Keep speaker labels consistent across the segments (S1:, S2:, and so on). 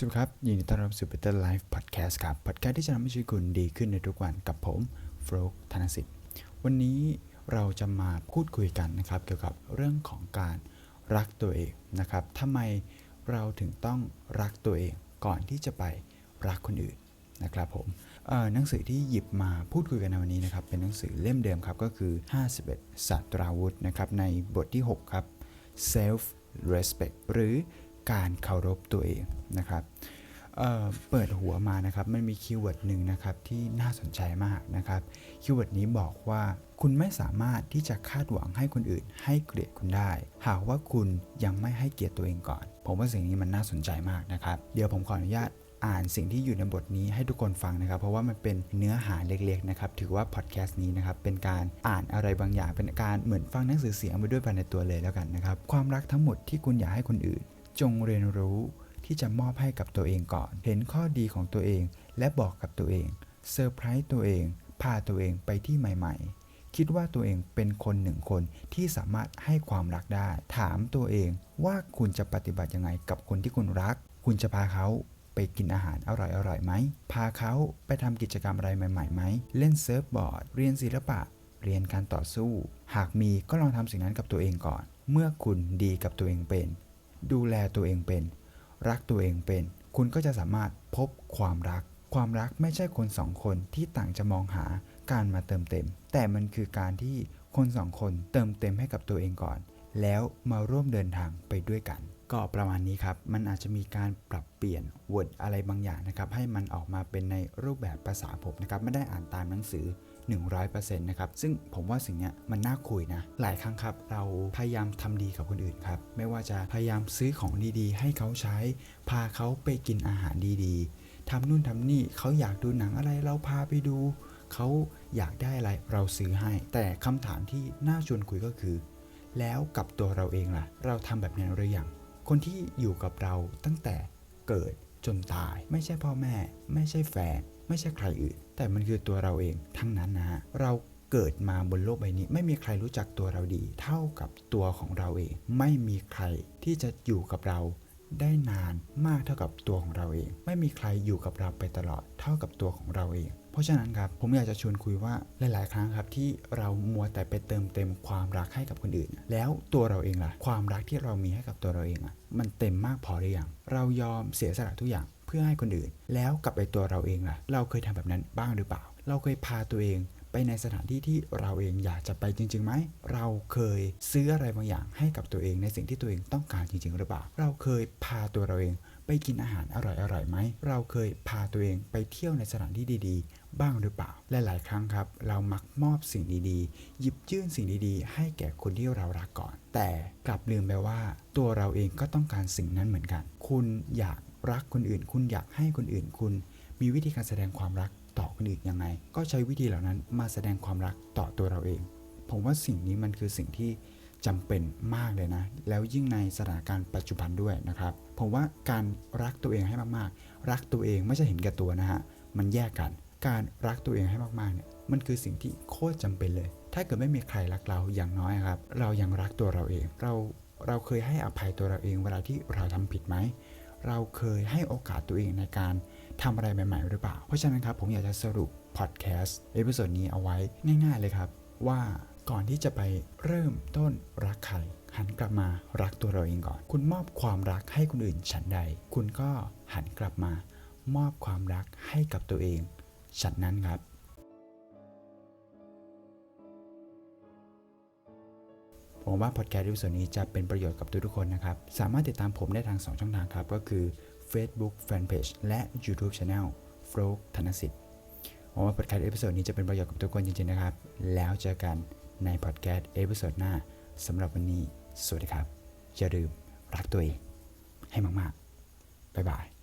S1: สวัสดีครับยินดีต้อนรับสู่ Better Life Podcast ครับ podcast ที่จะทำให้ชีวิตคุณดีขึ้นในทุกวันกับผมโฟลกธนสิทธิ์ วันนี้เราจะมาพูดคุยกันนะครับ เกี่ยวกับเรื่องของการรักตัวเองนะครับทำไมเราถึงต้องรักตัวเองก่อนที่จะไปรักคนอื่นนะครับผมหนังสือที่หยิบมาพูดคุยกันในวันนี้นะครับ เป็นหนังสือเล่มเดิมครับ ก็คือ 51ศาสตราวุธนะครับในบทที่ 6 ครับ self respect หรือ การเคารพตัวเองนะครับเเปิดหัวมานะครับมันมีคีย์เวิร์ดหนึ่งนะครับที่น่าสนใจมากนะครับคีย์เวิร์ดนี้บอกว่าคุณไม่สามารถที่จะคาดหวังให้คนอื่น ให้เกลียดคุณได้ หากว่าคุณยังไม่ให้เกียรติตัวเองก่อน ผมว่าสิ่งนี้มันน่าสนใจมากนะครับ เดี๋ยวผมขออนุญาตอ่านสิ่งที่อยู่ในบทนี้ให้ทุกคนฟังนะครับ เพราะว่ามันเป็นเนื้อหาเล็กๆนะครับถือว่าพอดแคสต์นี้นะครับเป็นการอ่านอะไรบางอย่างเป็นการเหมือนฟังหนังสือเสียงไปด้วยภายในตัวเลยแล้วกันนะครับความรักทั้งหมดที่คุณอยากให้คนอื่น จงเรียนรู้ที่จะมอบให้กับตัวเองก่อน เห็นข้อดีของตัวเองและบอกกับตัวเองเซอร์ไพรส์ตัวเอง พาตัวเองไปที่ใหม่ ๆ คิดว่าตัวเองเป็นคนหนึ่งคนที่สามารถให้ความรักได้ ถามตัวเองว่าคุณจะปฏิบัติยังไงกับคนที่คุณรัก คุณจะพาเขาไปกินอาหารอร่อยๆไหม พาเขาไปทำกิจกรรมอะไรใหม่ๆไหม เล่นเซิร์ฟบอร์ด เรียนศิลปะ เรียนการต่อสู้ หากมีก็ลองทำสิ่งนั้นกับตัวเองก่อน เมื่อคุณดีกับตัวเองเป็น ดูแลตัวเองเป็น รักตัวเองเป็น คุณก็จะสามารถพบความรัก ความรักไม่ใช่คนสองคนที่ต่างจะมองหาการมาเติมเต็ม แต่มันคือการที่คนสองคนเติมเต็มให้กับตัวเองก่อน แล้วมาร่วมเดินทางไปด้วยกัน ก็ประมาณนี้ครับ มันอาจจะมีการปรับเปลี่ยนวอร์ดอะไรบางอย่างนะครับ ให้มันออกมาเป็นในรูปแบบภาษาผมนะครับ ไม่ได้อ่านตามหนังสือ 100%นะครับ ซึ่งผมว่าสิ่งนี้มันน่าคุยนะ หลายครั้งครับ เราพยายามทำดีกับคนอื่นครับ ไม่ว่าจะพยายามซื้อของดีๆ ให้เขาใช้ พาเขาไปกินอาหารดีๆทำนู่นทำนี่ เขาอยากดูหนังอะไร เราพาไปดู เขาอยากได้อะไร เราซื้อให้ แต่คำถามที่น่าชวนคุยก็คือ แล้วกับตัวเราเองล่ะ เราทำแบบนั้นหรือยัง คนที่อยู่กับเราตั้งแต่เกิดจนตาย ไม่ใช่พ่อแม่ ไม่ใช่แฟน ไม่ใช่ใครอื่น แต่มันคือตัวเราเองทั้งนั้นนะฮะเราเกิดมาบนโลกใบนี้ ไม่มีใครรู้จักตัวเราดี เท่ากับตัวของเราเอง ไม่มีใครที่จะอยู่กับเรา ได้นานมากเท่ากับตัวของเราเอง ไม่มีใครอยู่กับเราไปตลอดเท่ากับตัวของเราเอง เพราะฉะนั้นครับผมอยากจะชวนคุยว่าหลาย ๆ ครั้งครับที่เรามัวแต่ไปเติมเต็มความรักให้กับคนอื่น แล้วตัวเราเองล่ะ ความรักที่เรามีให้กับตัวเราเองอะมันเต็มมากพอหรือยังเรายอมเสียสละทุกอย่างเพื่อให้คนอื่น แล้วกับไอตัวเราเองล่ะ เราเคยทำแบบนั้นบ้างหรือเปล่า เราเคยพาตัวเอง ในสถานที่ที่เราเองอยากจะไปจริงๆไหม เราเคยซื้ออะไรบางอย่างให้กับตัวเองในสิ่งที่ตัวเองต้องการจริงๆหรือเปล่า เราเคยพาตัวเราเองไปกินอาหารอร่อยๆไหม เราเคยพาตัวเองไปเที่ยวในสถานที่ดีๆ บ้างหรือเปล่า และหลายครั้งครับ เรามักมอบสิ่งดีๆ หยิบยื่นสิ่งดีๆ ให้แก่คนที่เรารักก่อน แต่กลับลืมไปว่าตัวเราเองก็ต้องการสิ่งนั้นเหมือนกัน คุณอยากรักคนอื่น คุณอยากให้คนอื่นคุณ มีวิธีการแสดงความรักต่อคนอื่นยังไง ก็ใช้วิธีเหล่านั้นมาแสดงความรักต่อตัวเราเอง ผมว่าสิ่งนี้มันคือสิ่งที่จำเป็นมากเลยนะ แล้วยิ่งในสถานการณ์ปัจจุบันด้วยนะครับ ผมว่าการรักตัวเองให้มากๆ รักตัวเองไม่ใช่เห็นแก่ตัวนะฮะ มันแยกกัน การรักตัวเองให้มากๆเนี่ย มันคือสิ่งที่โคตรจำเป็นเลย ถ้าเกิดไม่มีใครรักเราอย่างน้อยครับ เรายังรักตัวเราเอง เรา เราเคยให้อภัยตัวเราเองเวลาที่เราทำผิดไหม เราเคยให้โอกาสตัวเองในการ ทำอะไรใหม่ ๆ หรือเปล่า เพราะฉะนั้นครับผมอยากจะสรุปพอดแคสต์เอพิโซดนี้เอาไว้ง่าย ๆ เลยครับ ว่าก่อนที่จะไปเริ่มต้นรักใครหันกลับมารักตัวเราเองก่อน คุณมอบความรักให้คนอื่นฉันใด คุณก็หันกลับมามอบความรักให้กับตัวเองฉันนั้นครับผมว่าพอดแคสต์วิดีโอนี้จะเป็นประโยชน์กับทุกๆคนนะครับ สามารถติดตามผมได้ทาง 2 ช่องทางครับ ก็คือ Facebook Fanpage และ YouTube Channel f l o ธนสิทธิ์หวังว่าพอดแคสต์เอพิโซดนี้จะเป็นประโยชน์กับทุกคนจริงๆนะครับ แล้วเจอกันในพอดแคสต์เอพิโซดหน้าสำหรับวันนี้ สวัสดีครับ อย่าลืมรักตัวเองให้มากๆ บ๊ายบาย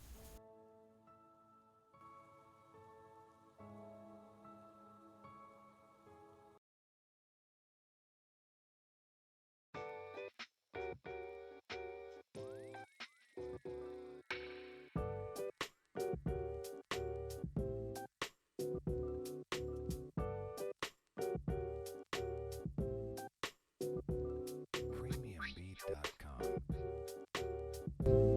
S2: thank you